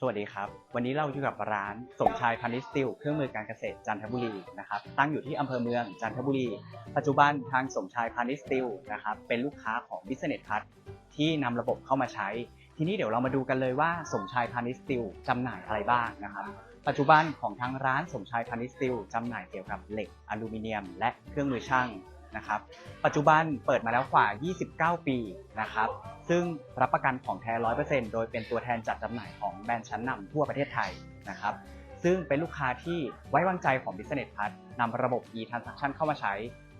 สวัสดีครับ วันนี้เราอยู่กับร้านสมชายพาณิชย์สติลเครื่องมือการเกษตรจันทบุรีนะครับตั้งอยู่ที่อำเภอเมืองจันทบุรี ปัจจุบันทางสมชายพาณิชย์สติลนะครับเป็นลูกค้าของบิสเนสพัทที่นำระบบเข้ามาใช้ ทีนี้เดี๋ยวเรามาดูกันเลยว่าสมชายพาณิชย์สติลจำหน่ายอะไรบ้างนะครับปัจจุบันของทางร้านสมชายพาณิชย์สติลจำหน่ายเกี่ยวกับเหล็กอลูมิเนียม และเครื่องมือช่าง นะครับ ปัจจุบันเปิดมาแล้วกว่า 29 ปีนะครับ ซึ่งรับประกันของแท้ 100%โดยเป็นตัวแทนจัดจำหน่ายของแบรนด์ชั้นนำทั่วประเทศไทยนะครับ ซึ่งเป็นลูกค้าที่ไว้วางใจของ Business p a s นำระบบ e-transaction เข้ามาใช้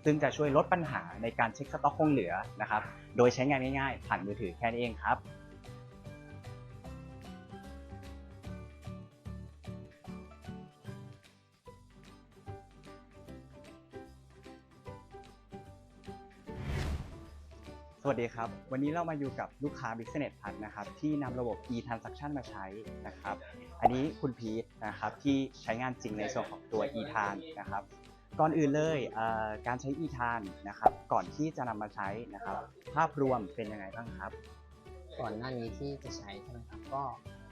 ซึ่งจะช่วยลดปัญหาในการเช็คสต็อกคงเหลือนะครับ โดยใช้งานง่ายๆ ผ่านมือถือแค่นี้เองครับ วัสดีครับ วันนี้เรามาอยู่กับลูกค้า Business p a s นะครับที่นำระบบ e-transaction มาใช้นะครับ อันนี้คุณพีทนะครับที่ใช้งานจริงในส่วนของตัว e-tan นะครับ ก่อนอื่นเลยเการใช้ e-tan นะครับก่อนที่จะนำมาใช้นะครับ ภาพรวมเป็นยังไงบ้างครับ ก่อนหน้านี้ที่จะใช้ใช่ไหมครับก็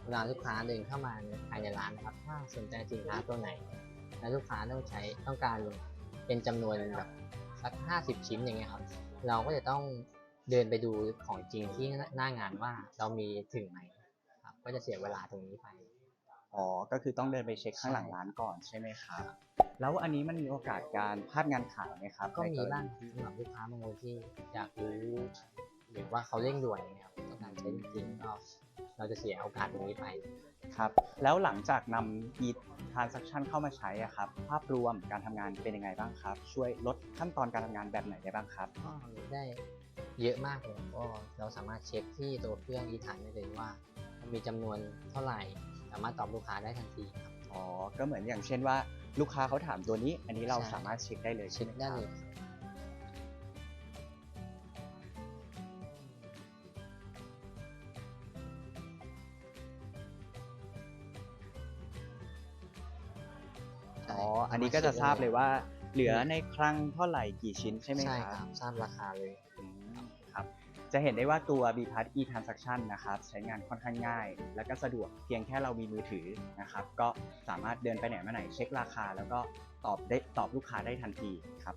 เวลาลูกค้าเดินเข้ามาในภายในร้านนะครับถ้าสนใจสินค้าตัวไหน และลูกค้าต้องใช้ต้องการเป็นจำนวนแบบสัก 50 ชิ้นอย่างเงี้ยครับเราก็จะต้อง เดินไปดูของจริงที่หน้างานว่าเรามีถึงไหมครับก็จะเสียเวลาตรงนี้ไป อ๋อ ก็คือต้องเดินไปเช็คข้างหลังร้านก่อนใช่ไหมครับ แล้วอันนี้มันมีโอกาสการพลาดงานขายไหมครับก็มีบ้างสำหรับลูกค้าบางคนที่อยากรู้หรือว่าเขาเร่งด่วนเงี้ยครับต้องการใช้จริงๆก็ เราจะเสียโอกาสตรงนี้ไป ครับ แล้วหลังจากนำ e-transaction เข้ามาใช้อะครับ ภาพรวมการทำงานเป็นยังไงบ้างครับ ช่วยลดขั้นตอนการทำงานแบบไหนได้บ้างครับ ก็ได้เยอะมากเลยก็เราสามารถเช็คที่ตัวเครื่องอีทานได้เลยว่า มีจำนวนเท่าไหร่ สามารถตอบลูกค้าได้ทันทีครับ อ๋อ ก็เหมือนอย่างเช่นว่า ลูกค้าเขาถามตัวนี้ อันนี้เราใช่ สามารถเช็คได้เลยเช็ใช่คไหมได้ครับ เลย อ๋ออันนี้ก็จะทราบเลยว่า เหลือในคลังเท่าไหร่กี่ชิ้นใช่ไหมใช่คครัรับบทราบราคาเลย อืมครับจะเห็นได้ว่าตัว b p a s e-transaction นะครับใช้งานค่อนข้างง่าย และก็สะดวกเพียงแค่เรามีมือถือนะครับก็สามารถเดินไปไหนมาไหนเช็คราคา แล้วก็ตอบได้ตอบลูกค้าได้ทันทีครับ